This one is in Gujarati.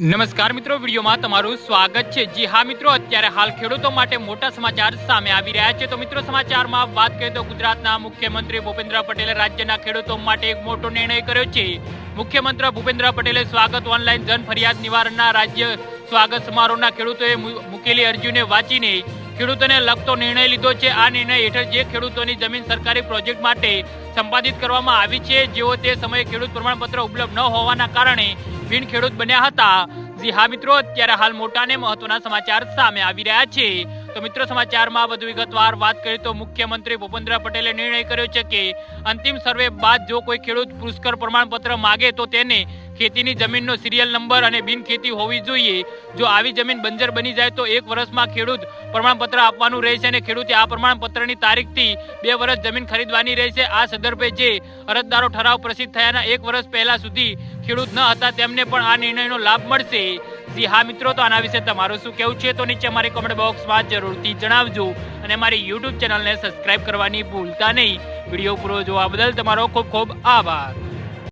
નમસ્કાર મિત્રો, વિડીયોમાં તમારું સ્વાગત છે. જી હા મિત્રો, અત્યારે હાલ ખેડૂતો માટે મોટા સમાચાર સામે આવી રહ્યા છે. તો મિત્રો, સમાચારમાં વાત કરીએ તો ગુજરાતના મુખ્યમંત્રી ભૂપેન્દ્ર પટેલે રાજ્યના ખેડૂતો માટે એક મોટો નિર્ણય કર્યો છે. મુખ્યમંત્રી ભૂપેન્દ્ર પટેલે સ્વાગત ઓનલાઈન જન ફરિયાદ નિવારણના રાજ્ય સ્વાગત સમારોહના ખેડૂતોએ મૂકેલી અરજીને વાંચીને ખેડૂતોને લગતો નિર્ણય લીધો છે. આ નિર્ણય હેઠળ જે ખેડૂતોની જમીન સરકારી પ્રોજેક્ટ માટે સંપાદિત કરવામાં આવી છે, જેઓ તે સમયે ખેડૂત પ્રમાણપત્ર ઉપલબ્ધ ન હોવાના કારણે બિન ખેડૂત બન્યા હતા. જી હા મિત્રો, અત્યારે હાલ મોટા ને મહત્વના સમાચાર સામે આવી રહ્યા છે. તો મિત્રો, સમાચારમાં વધુ વિગતવાર વાત કરીએ તો મુખ્યમંત્રી ભૂપેન્દ્ર પટેલે નિર્ણય કર્યો છે કે અંતિમ સર્વે બાદ જો કોઈ ખેડૂત પુષ્કર પ્રમાણપત્ર માગે તો તેને ખેતીની જમીનનો સિરિયલ નંબર અને બિનખેતી હોવી જોઈએ. જો આવી જમીન બંજર બની જાય તો એક વર્ષમાં ખેડૂત પ્રમાણપત્ર આપવાનું રહેશે અને ખેડૂતે આ પ્રમાણપત્રની તારીખથી બે વર્ષ જમીન ખરીદવાની રહેશે. આ સંદર્ભે જે અરજદારો ઠરાવ પ્રસિદ્ધ થયાના એક વર્ષ પહેલા સુધી ખેડૂત ન હતા, તેમને પણ આ નિર્ણયનો લાભ મળશે. જી હા મિત્રો, તો આના વિશે તમારું શું કહેવું છે? તો નીચે અમારી કોમેન્ટ બોક્સમાં જરૂરથી જણાવજો. અને અમારી યુટ્યુબ ચેનલને સબસ્ક્રાઇબ કરવાની ભૂલતા નહીં. વીડિયો પૂરો જોવા બદલ તમારો ખૂબ ખૂબ આભાર.